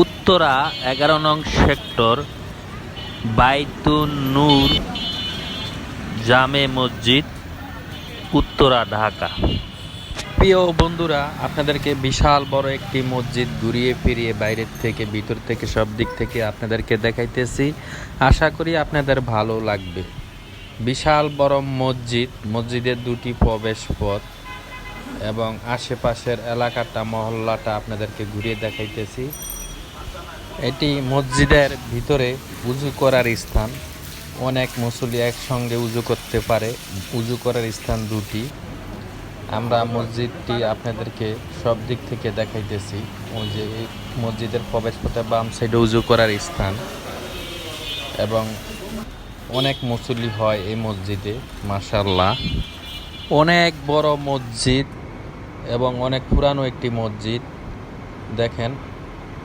উত্তরা এগারো নং সেক্টর বাইতুন নূর জামে মসজিদ, উত্তরা, ঢাকা। প্রিয় বন্ধুরা, আপনাদেরকে বিশাল বড় একটি মসজিদ ঘুরিয়ে ফিরিয়ে বাইরের থেকে, ভিতর থেকে, সব দিক থেকে আপনাদেরকে দেখাইতেছি। আশা করি আপনাদের ভালো লাগবে। বিশাল বড় মসজিদ, মসজিদের দুটি প্রবেশ পথ এবং আশেপাশের এলাকাটা, মহল্লাটা আপনাদেরকে ঘুরিয়ে দেখাইতেছি। এটি মসজিদের ভিতরে উজু করার স্থান। অনেক মুসল্লি একসঙ্গে উজু করতে পারে। উজু করার স্থান দুটি। আমরা মসজিদটি আপনাদেরকে সব দিক থেকে দেখাইতেছি। ওই যে মসজিদের প্রবেশ পথে বাম সাইডে উজু করার স্থান। এবং অনেক মুসল্লি হয় এই মসজিদে মাশাল্লাহ অনেক বড় মসজিদ এবং অনেক পুরানো একটি মসজিদ। দেখেন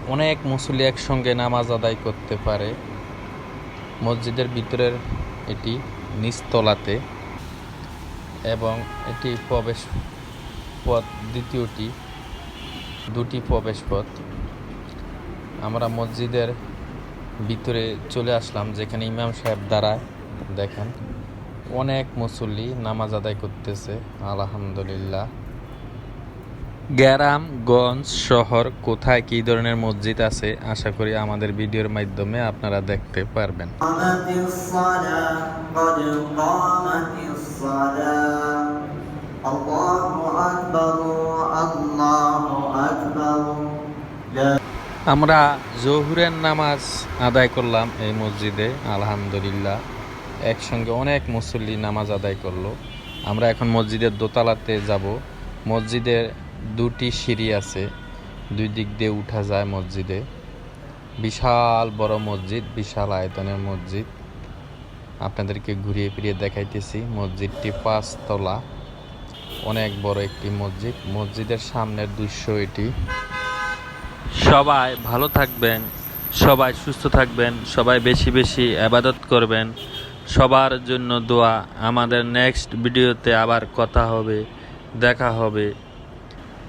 অনেক মুসল্লি একসঙ্গে নামাজ আদায় করতে পারে। মসজিদের ভিতরের এটি নিচতলাতে এবং এটি প্রবেশ পথ, দ্বিতীয়টি, দুটি প্রবেশ পথ। আমরা মসজিদের ভিতরে চলে আসলাম, যেখানে ইমাম সাহেব দাঁড়ায়। দেখেন, অনেক মুসল্লি নামাজ আদায় করতেছে। আলহামদুলিল্লাহ। গ্যারামগঞ্জ গঞ্জ, শহর কোথায় কি ধরনের মসজিদ আছে, আশা করি আমাদের ভিডিওর মাধ্যমে আপনারা দেখতে পারবেন। আমরা জহুরের নামাজ আদায় করলাম এই মসজিদে, আলহামদুলিল্লাহ। একসঙ্গে অনেক মুসল্লি নামাজ আদায় করল। আমরা এখন মসজিদের দোতলাতে যাব। মসজিদের দুটি সিঁড়ি আছে। দুই দিক দিয়ে উঠা যায় মসজিদে। বিশাল বড় মসজিদ, বিশাল আয়তনের মসজিদ। আপনাদেরকে ঘুরিয়ে ফিরিয়ে দেখাইতেছি মসজিদটি পাঁচতলা অনেক বড় একটি মসজিদ। মসজিদের সামনের দৃশ্য এটি। সবাই ভালো থাকবেন, সবাই সুস্থ থাকবেন, সবাই বেশি বেশি আবাদত করবেন। সবার জন্য দোয়া। আমাদের নেক্সট ভিডিওতে আবার কথা হবে, দেখা হবে।